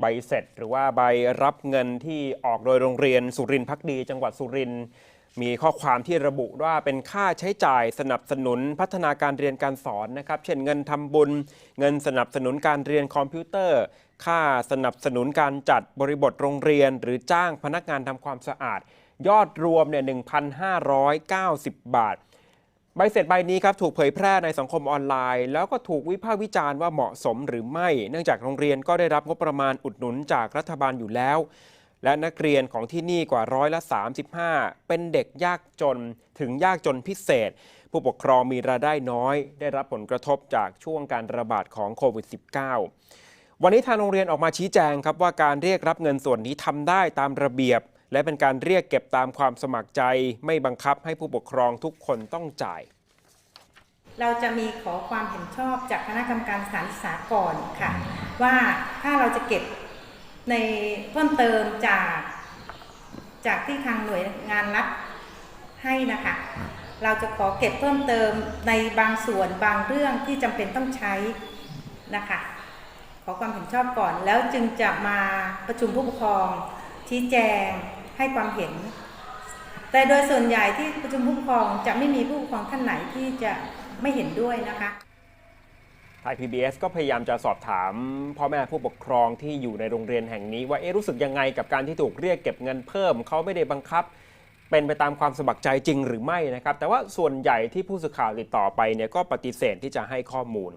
ใบเสร็จ หรือว่าใบรับเงินที่ออกโดยโรงเรียนสุรินทร์พักดี จังหวัดสุรินทร์มีข้อความที่ระบุว่าเป็นค่าใช้จ่ายสนับสนุนพัฒนาการเรียนการสอนนะครับ เช่นเงินทำบุญ เงินสนับสนุนการเรียนคอมพิวเตอร์ ค่าสนับสนุนการจัดบริบทโรงเรียน หรือจ้างพนักงานทำความสะอาด ยอดรวมเนี่ย1,590 บาท ใบเสร็จใบนี้ครับถูกเผยแพร่ในสังคมออนไลน์ แล้วก็ถูกวิพากษ์วิจารณ์ว่าเหมาะสมหรือไม่ เนื่องจากโรงเรียนก็ได้รับงบประมาณอุดหนุนจากรัฐบาลอยู่แล้ว และนักเรียนของที่นี่กว่าร้อยละ35 เป็นเด็กยากจนถึงยากจนพิเศษ ผู้ปกครองมีรายได้น้อย ได้รับผลกระทบจากช่วงการระบาดของโควิด -19 วันนี้ทางโรงเรียนออกมาชี้แจงครับว่าการเรียกรับเงินส่วนนี้ทำได้ตามระเบียบและเป็นการเรียกเก็บตามความสมัครใจ ไม่บังคับให้ผู้ปกครองทุกคนต้องจ่าย เราจะมีขอความเห็นชอบจากคณะกรรมการสถานศึกษาก่อนค่ะ ว่าถ้าเราจะเก็บในเพิ่มเติมจากจากที่ทางหน่วยงานรัฐให้นะคะ เราจะขอเก็บเพิ่มเติมในบางส่วนบางเรื่องที่จำเป็นต้องใช้นะคะ ขอความเห็นชอบก่อนแล้วจึงจะมาประชุมผู้ปกครอง ชี้แจงให้ความเห็น แต่โดยส่วนใหญ่ที่ประชุมผู้ปกครองจะไม่มีผู้ปกครองท่านไหนที่จะไม่เห็นด้วยนะคะไทย PBS ก็พยายามจะสอบถามพ่อแม่ผู้ปกครองที่อยู่ในโรงเรียนแห่งนี้ ว่าเอ๊ะรู้สึกยังไงกับการที่ถูกเรียกเก็บเงินเพิ่มเขาไม่ได้บังคับ เป็นไปตามความสมัครใจจริงหรือไม่นะครับ แต่ว่าส่วนใหญ่ที่ผู้สื่อข่าวติดต่อไปเนี่ยก็ปฏิเสธที่จะให้ข้อมูล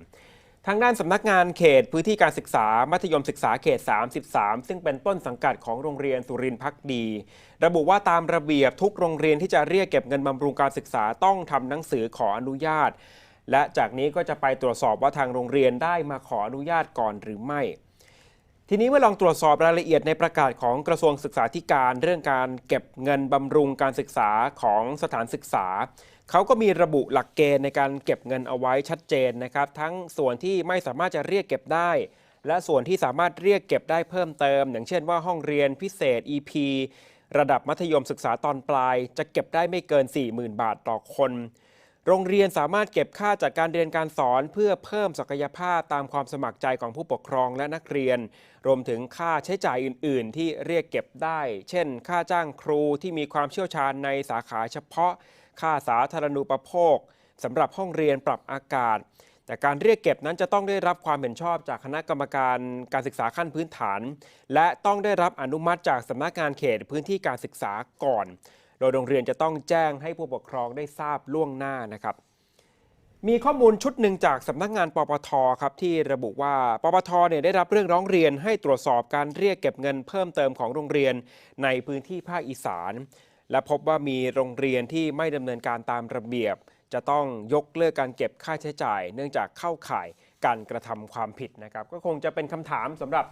ทางด้านสำนักงานเขตพื้นที่การศึกษา มัธยมศึกษาเขต 33 ซึ่งเป็นต้นสังกัดของโรงเรียนสุรินทร์พักดี ระบุว่าตามระเบียบทุกโรงเรียนที่จะเรียกเก็บเงินบำรุงการศึกษาต้องทำหนังสือขออนุญาต และจากนี้ก็จะไปตรวจสอบว่าทางโรงเรียนได้มาขออนุญาตก่อนหรือไม่ ทีนี้เมื่อลองตรวจสอบรายละเอียดในประกาศของกระทรวงศึกษาธิการเรื่องการเก็บเงินบำรุงการศึกษาของสถานศึกษา เขาก็มีระบุหลักเกณฑ์ในการเก็บเงินเอาไว้ชัดเจนนะครับ ทั้งส่วนที่ไม่สามารถจะเรียกเก็บได้ และส่วนที่สามารถเรียกเก็บได้เพิ่มเติม อย่างเช่นว่าห้องเรียนพิเศษ EP ระดับมัธยมศึกษาตอนปลาย จะเก็บได้ไม่เกิน 40,000 บาทต่อคน โรงเรียนสามารถเก็บค่าจัดการเรียนการสอนเพื่อเพิ่มศักยภาพตามความสมัครใจของผู้ปกครองและนักเรียน รวมถึงค่าใช้จ่ายอื่น ๆ ที่เรียกเก็บได้ เช่น ค่าจ้างครูที่มีความเชี่ยวชาญในสาขาเฉพาะ ค่าสาธารณูปโภคสำหรับห้องเรียนปรับอากาศ แต่การเรียกเก็บนั้นจะต้องได้รับความเห็นชอบจากคณะกรรมการการศึกษาขั้นพื้นฐาน และต้องได้รับอนุมัติจากสำนักงานเขตพื้นที่การศึกษาก่อน โดยโรงเรียนจะต้องแจ้งให้ผู้ปกครองได้ทราบล่วงหน้านะครับ มีข้อมูลชุดหนึ่งจากสำนักงานปปทครับที่ระบุว่าปปทเนี่ยได้รับเรื่องร้องเรียนให้ตรวจสอบการเรียกเก็บเงินเพิ่มเติมของโรงเรียนในพื้นที่ภาคอีสาน และพบว่ามีโรงเรียนที่ไม่ดำเนินการตามระเบียบ จะต้องยกเลิกการเก็บค่าใช้จ่าย เนื่องจากเข้าข่ายการกระทำความผิดนะครับ ก็คงจะเป็นคำถามสำหรับ